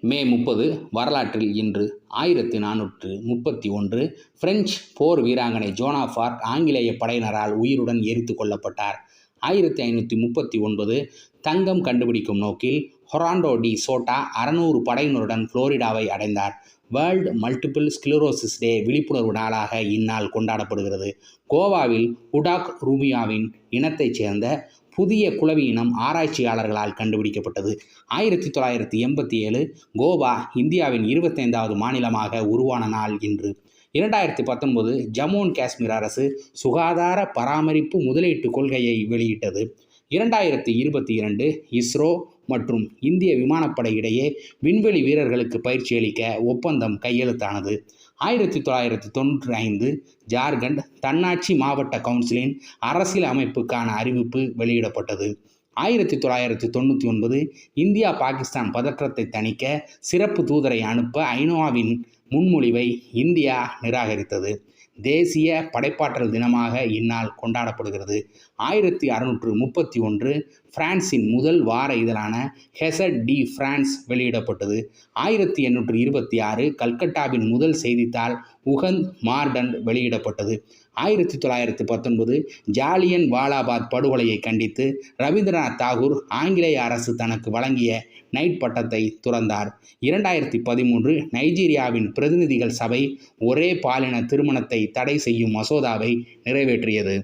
மே முப்பது வரலாற்றில் இன்று ஆயிரத்தி நானூற்று முப்பத்தி ஒன்று பிரெஞ்சு போர் வீராங்கனை ஜோனா பார்க் ஆங்கிலேய படையினரால் உயிருடன் எரித்து கொல்லப்பட்டார். ஆயிரத்தி ஐநூற்றி முப்பத்தி ஒன்பது தங்கம் கண்டுபிடிக்கும் நோக்கில் ஹொராண்டோ டி சோட்டா அறநூறு படையினருடன் புளோரிடாவை அடைந்தார். வேர்ல்டு மல்டிபிள் ஸ்கிலரோசிஸ் டே விழிப்புணர்வு நாளாக இந்நாள் கொண்டாடப்படுகிறது. கோவாவில் உடாக் ரூமியாவின் இனத்தைச் சேர்ந்த புதிய குளவி இனம் ஆராய்ச்சியாளர்களால் கண்டுபிடிக்கப்பட்டது. ஆயிரத்தி தொள்ளாயிரத்தி எண்பத்தி ஏழு கோவா இந்தியாவின் இருபத்தைந்தாவது மாநிலமாக உருவான நாள் இன்று. இரண்டாயிரத்தி பத்தொன்பது ஜம்மு அண்ட் காஷ்மீர் அரசு சுகாதார பராமரிப்பு முதலீட்டு கொள்கையை வெளியிட்டது. இரண்டாயிரத்தி இருபத்தி இரண்டு இஸ்ரோ மற்றும் இந்திய விமானப்படை இடையே விண்வெளி வீரர்களுக்கு பயிற்சி அளிக்க ஒப்பந்தம் கையெழுத்தானது. ஆயிரத்தி தொள்ளாயிரத்தி தொண்ணூற்றி ஐந்து ஜார்க்கண்ட் தன்னாட்சி மாவட்ட கவுன்சிலின் அரசியல் அமைப்புக்கான அறிவிப்பு வெளியிடப்பட்டது. ஆயிரத்தி தொள்ளாயிரத்தி தொண்ணூற்றி ஒன்பது இந்தியா பாகிஸ்தான் பதற்றத்தை தணிக்க சிறப்பு தூதரை அனுப்ப ஐநோவாவின் முன்மொழிவை இந்தியா நிராகரித்தது. தேசிய படைப்பாற்றல் தினமாக இந்நாள் கொண்டாடப்படுகிறது. ஆயிரத்தி அறுநூற்று முப்பத்தி ஒன்று பிரான்சின் முதல் வார இதழான ஹெசட் டி பிரான்ஸ் வெளியிடப்பட்டது. ஆயிரத்தி எண்ணூற்று இருபத்தி ஆறு கல்கட்டாவின் முதல் செய்தித்தாள் உகந்த் மார்டண்ட் வெளியிடப்பட்டது. ஆயிரத்தி தொள்ளாயிரத்தி பத்தொன்பது ஜாலியன் வாலாபாத் படுகொலையை கண்டித்து ரவீந்திரநாத் தாகூர் ஆங்கிலேய அரசு தனக்கு வழங்கிய நைட் பட்டத்தை துறந்தார். இரண்டாயிரத்தி பதிமூன்று நைஜீரியாவின் பிரதிநிதிகள் சபை ஒரே பாலின திருமணத்தை தடை செய்யும் மசோதாவை நிறைவேற்றியது.